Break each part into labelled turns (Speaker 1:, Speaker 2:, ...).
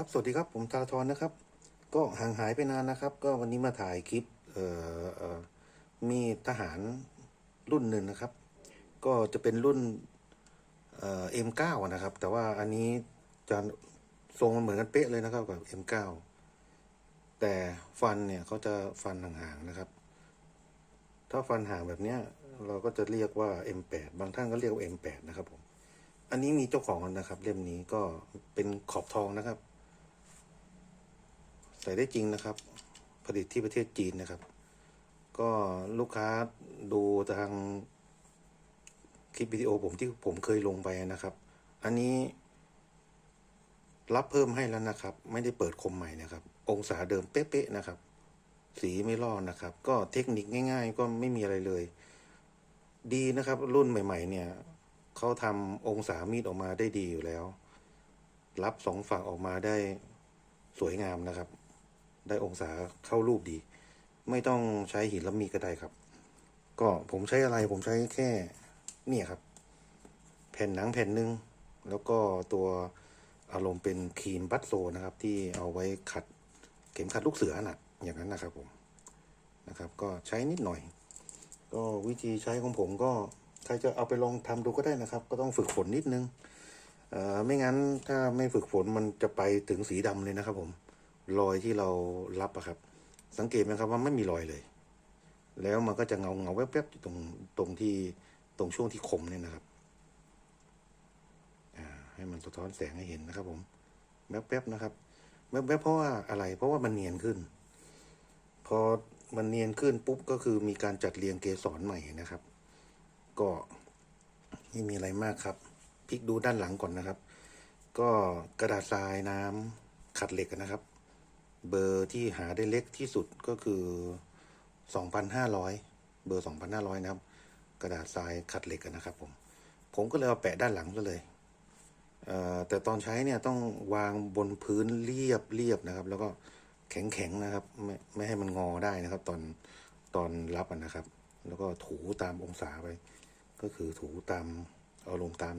Speaker 1: ครับสวัสดีครับผมธาราธรนะครับ ก็ห่างหายไปนานนะครับ ก็วันนี้มาถ่ายคลิปเอ่อเอ่อมีทหารรุ่นหนึ่งนะครับ ก็จะเป็นรุ่นเอ่อ M9 อะนะครับ แต่ว่าอันนี้จะทรงมันเหมือนกันเป๊ะเลยนะครับกับ M9 แต่ฟันเนี่ยเขาจะฟันห่างๆนะครับ ถ้าฟันห่างแบบเนี้ยเราก็จะเรียกว่า M8 บางท่านก็เรียกว่า M8 นะครับผมอันนี้มีเจ้าของนะครับ เล่มนี้ก็เป็นขอบทองนะครับ ส่ได้จริงนะครับ ผลิตที่ประเทศจีนนะครับ ก็ลูกค้าดูทางคลิปวิดีโอผมที่ผมเคยลงไปนะครับ อันนี้ รับเพิ่มให้แล้วนะครับ ไม่ได้เปิดคมใหม่นะครับ องศาเดิมเป๊ะๆนะครับ สีไม่ลอกนะครับ ก็เทคนิคง่าย ๆ ก็ไม่มีอะไรเลย ดีนะครับ รุ่นใหม่ ๆ เนี่ยเขาทำองศามีดออกมาได้ดีอยู่แล้ว รับสองฝั่งออกมาได้สวยงามนะครับ ได้องศาเข้ารูปดี ไม่ต้องใช้หินและมีก็ได้ครับ ก็ผมใช้อะไรผมใช้แค่เนี่ยครับ แผ่นหนังแผ่นหนึ่งแล้วก็ตัวอารมณ์เป็นครีมบัตโซนะครับ ที่เอาไว้ขัดเข็มขัดลูกเสือน่ะอย่างนั้นนะครับผมนะครับ ก็ใช้นิดหน่อย ก็วิธีใช้ของผมก็ใครจะเอาไปลองทำดูก็ได้นะครับ ก็ต้องฝึกฝนนิดนึงเอ่อไม่งั้นถ้าไม่ฝึกฝนมันจะไปถึงสีดำเลยนะครับผม รอยที่เรารับอะครับ สังเกตไหมครับว่าไม่มีรอยเลย แล้วมันก็จะเงาเงาแวบๆอยู่ตรงตรงที่ตรงช่วงที่คมเนี่ยนะครับอ่าให้มันสะท้อนแสงให้เห็นนะครับ ผมแวบๆนะครับแวบๆเพราะว่าอะไร เพราะว่ามันเนียนขึ้น พอมันเนียนขึ้นปุ๊บก็คือมีการจัดเรียงเกสรใหม่นะครับ ก็ไม่มีอะไรมากครับพลิกดูด้านหลังก่อนนะครับ ก็กระดาษทรายน้ำขัดเหล็กนะครับ เบอร์ที่หาได้เล็กที่สุดก็คือ 2,500 เบอร์ 2,500 นะครับ กระดาษทรายขัดเหล็กนะครับผม ผมก็เลยเอาแปะด้านหลังซะเลยเแต่ตอนใช้เนี่ยต้องวางบนพื้นเรียบเรียบนะครับ แล้วก็แข็งแข็งๆนะครับ ไม่ไม่ให้มันงอได้นะครับ ตอนตอนรับนะครับ แล้วก็ถูตามองศาไป ก็คือถูตามเอาลงตาม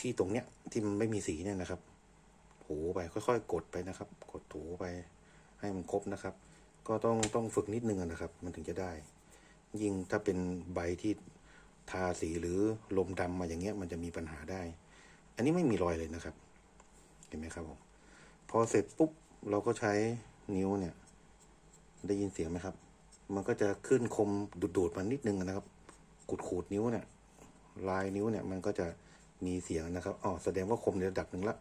Speaker 1: ที่ตรงเนี้ยที่มันไม่มีสีเนี่ยนะครับ ถูไปค่อย ๆ กดไปนะครับ กดถูไปให้มันครบนะครับ ก็ต้องต้องฝึกนิดนึงนะครับ มันถึงจะได้ ยิ่งถ้าเป็นใบที่ทาสีหรือลมดำมาอย่างเงี้ยมันจะมีปัญหาได้ อันนี้ไม่มีรอยเลยนะครับ เห็นไหมครับผมพอเสร็จปุ๊บเราก็ใช้นิ้วเนี่ย ได้ยินเสียงไหมครับ มันก็จะขึ้นคมดูดๆมานิดนึงนะครับ ขูดขูดนิ้วเนี่ย ลายนิ้วเนี่ยมันก็จะมีเสียงนะครับอ๋อแสดงว่าคมในระดับหนึ่งละ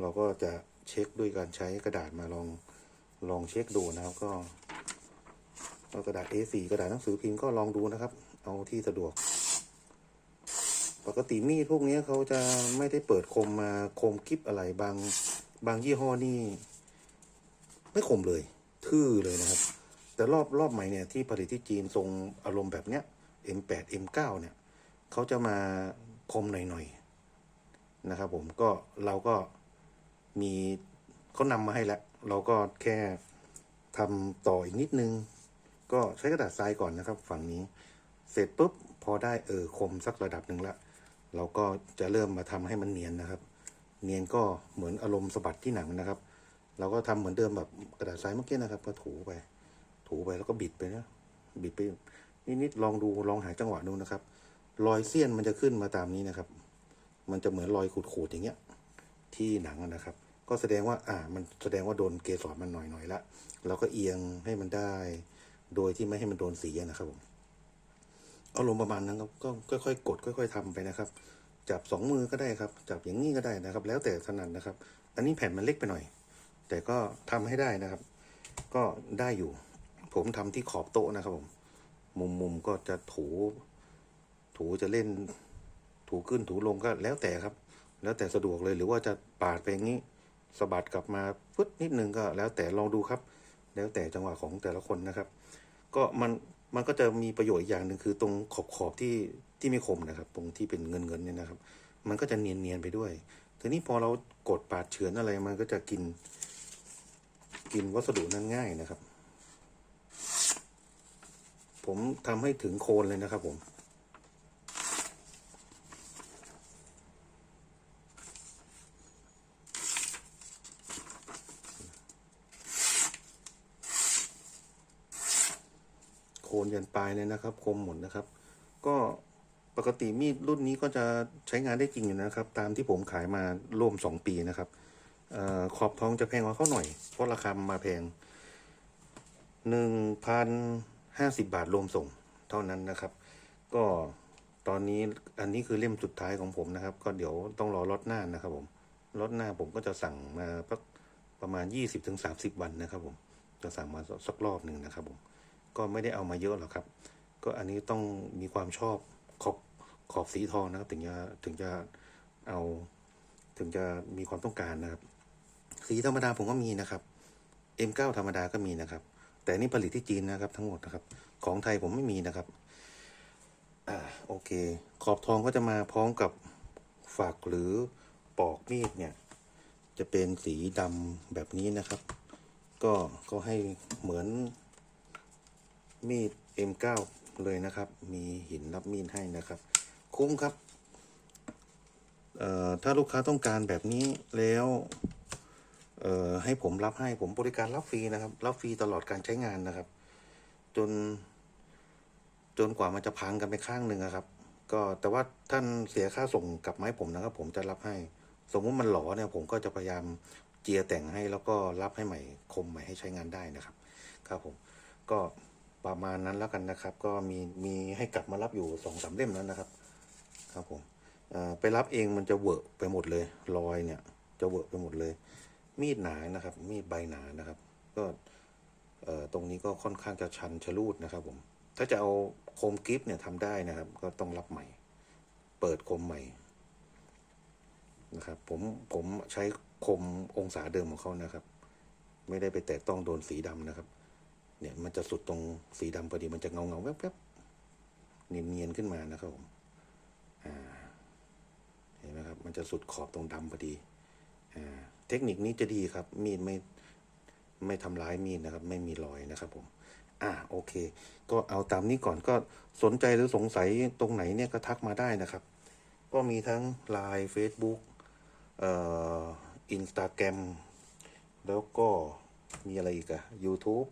Speaker 1: เราก็จะเช็คด้วยการใช้กระดาษมาลองลองเช็คดูนะครับก็กระดาษ A4 กระดาษหนังสือพิมพ์ก็ลองดูนะครับ เอาที่สะดวก ปกติมีดพวกนี้เขาจะไม่ได้เปิดคมมาคมกิฟอะไรบางบางยี่ห้อนี่ไม่คมเลย ทื่อเลยนะครับ แต่รอบรอบใหม่เนี่ยที่ผลิตที่จีนทรงอารมณ์แบบเนี้ย M8 M9 เนี่ยเขาจะมาคมหน่อยๆนะครับผมก็เราก็ มีเขานำมาให้แล้ว เราก็แค่ทำต่ออีกนิดนึง ก็ใช้กระดาษทรายก่อนนะครับ ฝั่งนี้ เสร็จปุ๊บพอได้เออคมสักระดับหนึ่งละเราก็จะเริ่มมาทำให้มันเนียนนะครับ เนียนก็เหมือนอารมณ์สะบัดที่หนังนะครับ เราก็ทำเหมือนเดิมแบบกระดาษทรายเมื่อกี้นะครับ ก็ถูไป ถูไปแล้วก็บิดไปนะบิดไปนิดๆลองดูลองหาจังหวะดูนะครับ รอยเสี้ยนมันจะขึ้นมาตามนี้นะครับ มันจะเหมือนรอยขูดๆอย่างเงี้ย ที่หนังนะครับ ก็แสดงว่าอ่ามันแสดงว่าโดนเกสรมันหน่อยๆละเราก็เอียงให้มันได้ โดยที่ไม่ให้มันโดนสีนะครับผมเอาลงประมาณนั้นครับก็ค่อยๆกด ค่อย ๆทำไปนะครับ จับสองมือก็ได้ครับ จับอย่างนี้ก็ได้นะครับ แล้วแต่ถนัดนะครับ อันนี้แผ่นมันเล็กไปหน่อย แต่ก็ทำให้ได้นะครับ ก็ได้อยู่ ผมทำที่ขอบโต๊ะนะครับผม มุมมุมๆก็จะถูถูจะเล่น ถูขึ้นถูลงก็แล้วแต่ครับ แล้วแต่สะดวกเลยหรือว่าจะปาดไปอย่างนี้ สะบัดกลับมาฟึดนิดนึงก็แล้วแต่ลองดูครับ แล้วแต่จังหวะของแต่ละคนนะครับ ก็มันมันก็จะมีประโยชน์อีกอย่างหนึ่งคือตรงขอบขอบที่ที่ไม่คมนะครับ ตรงที่เป็นเงินเงินเนี่ยนะครับ มันก็จะเนียนเนียนไปด้วยทีนี้พอเรากดปาดเฉือนอะไรมันก็จะกิน กินวัสดุนั้นง่ายนะครับ ผมทำให้ถึงโคนเลยนะครับผม นยันปลายเลยนะครับ คมหมดนะครับ ก็ปกติมีดรุ่นนี้ก็จะใช้งานได้จริงอยู่นะครับ ตามที่ผมขายมาร่วมสองปีนะครับออขอบทองจะแพงกว่าเขาหน่อย เพราะราคามาแพงหนึ่งพันห้าสิบบาทรวมส่งเท่านั้นนะครับ ก็ตอนนี้อันนี้คือเล่มสุดท้ายของผมนะครับ ก็เดี๋ยวต้องรอรถหน้านะครับผมรถหน้าผมก็จะสั่งมาประมาณยี่สิบถึงสามสิบวันนะครับผมจะสั่งมาสักรอบหนึ่งนะครับผม ก็ไม่ได้เอามาเยอะหรอกครับ ก็อันนี้ต้องมีความชอบขอบขอบสีทองนะครับ ถึงจะถึงจะเอาถึงจะมีความต้องการนะครับ สีธรรมดาผมก็มีนะครับ M9 ธรรมดาก็มีนะครับ แต่นี่ผลิตที่จีนนะครับ ทั้งหมดนะครับ ของไทยผมไม่มีนะครับอ่าโอเค ขอบทองก็จะมาพร้อมกับฝักหรือปอกมีดเนี่ย จะเป็นสีดำแบบนี้นะครับ ก็ก็ให้เหมือน มีด M9 เลยนะครับ มีหินรับมีดให้นะครับ คุ้มครับเอ่อถ้าลูกค้าต้องการแบบนี้แล้วเอ่อให้ผมรับให้ผมบริการรับฟรีนะครับ รับฟรีตลอดการใช้งานนะครับ จน จนกว่ามันจะพังกันไปข้างหนึ่งอะครับ ก็แต่ว่าท่านเสียค่าส่งกลับมาให้ผมนะครับ ผมจะรับให้ สมมติมันหลอเนี่ย ผมก็จะพยายามเจียแต่งให้แล้วก็รับให้ใหม่คมใหม่ให้ใช้งานได้นะครับ ครับผมก็ ประมาณนั้นแล้วกันนะครับ ก็มีมีให้กลับมารับอยู่สองสามเล่มแล้วนะครับ ครับผมไปรับเองมันจะเวอะไปหมดเลย รอยเนี่ย จะเวอะไปหมดเลย มีดหนานะครับ มีดใบหนานะครับ ก็ตรงนี้ก็ค่อนข้างจะชันชะลูดนะครับ ผม ถ้าจะเอาคมกิฟเนี่ยทำได้นะครับ ก็ต้องรับใหม่ เปิดคมใหม่นะครับ ผมผมใช้คมองศาเดิมของเขานะครับ ไม่ได้ไปแตะต้องโดนสีดำนะครับ เนี่ยมันจะสุดตรงสีดำพอดีมันจะเงาเงาแวบๆเนียนเนียนๆขึ้นมานะครับผมอ่าเห็นไหมครับ มันจะสุดขอบตรงดำพอดีอ่าเทคนิคนี้จะดีครับ มีดไม่ไม่ทำร้ายมีดนะครับ ไม่มีรอยนะครับผม อ่าโอเค ก็เอาตามนี้ก่อนก็สนใจหรือสงสัยตรงไหนเนี่ยก็ทักมาได้นะครับ ก็มีทั้ง Line Facebook เอ่ออินสตาแกรมแล้วก็มีอะไรอีกอะ YouTube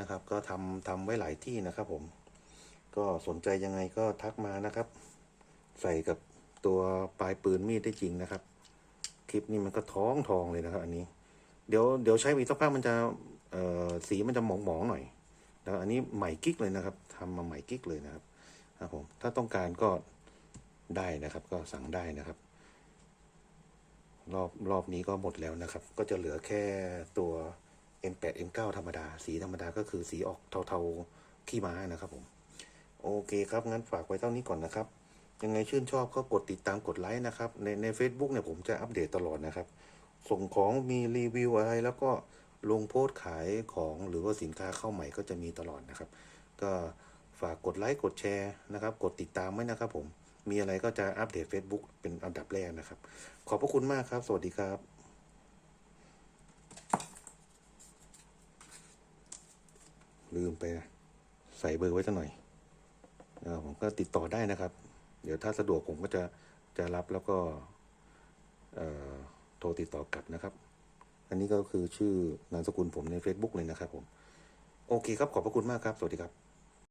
Speaker 1: นะครับ ก็ทำทำไว้หลายที่นะครับ ผม ก็สนใจยังไงก็ทักมานะครับ ใส่กับตัวปลายปืนมีดได้จริงนะครับ คลิปนี้มันก็ท้องทองเลยนะครับ อันนี้ เดี๋ยวเดี๋ยวใช้อีสักพักมันจะเอ่อสีมันจะหมองหมองๆหน่อยแล้วอันนี้ใหม่กิ๊กเลยนะครับทำมาใหม่กิ๊กเลยนะครับครับผมถ้าต้องการก็ได้นะครับ ก็สั่งได้นะครับ รอบรอบนี้ก็หมดแล้วนะครับ ก็จะเหลือแค่ตัว M8 M9 ธรรมดา สีธรรมดาก็คือสีออกเทาๆ ขี้ม้านะครับผม โอเคครับ งั้นฝากไว้เท่านี้ก่อนนะครับ ยังไงชื่นชอบก็กดติดตามกดไลค์นะครับ ในใน a c e b o o k เนี่ยผมจะอัปเดตตลอดนะครับ ส่งของมีรีวิวอะไรแล้วก็ลงโพสต์ขายของหรือว่าสินค้าเข้าใหม่ก็จะมีตลอดนะครับ ก็ฝากกดไลค์กดแชร์นะครับ กดติดตามไว้นะครับผมมีอะไรก็จะอัปเดต Facebook เป็นอันดับแรกนะครับ ขอบพระคุณมากครับ สวัสดีครับ ลืมไปใส่เบอร์ไว้สักหน่อยผมก็ติดต่อได้นะครับ เดี๋ยวถ้าสะดวกผมก็จะจะรับแล้วก็โทรติดต่อกลับนะครับ อันนี้ก็คือชื่อนามสกุลผมใน Facebook เลยนะครับผม โอเคครับ ขอบพระคุณมากครับ สวัสดีครับ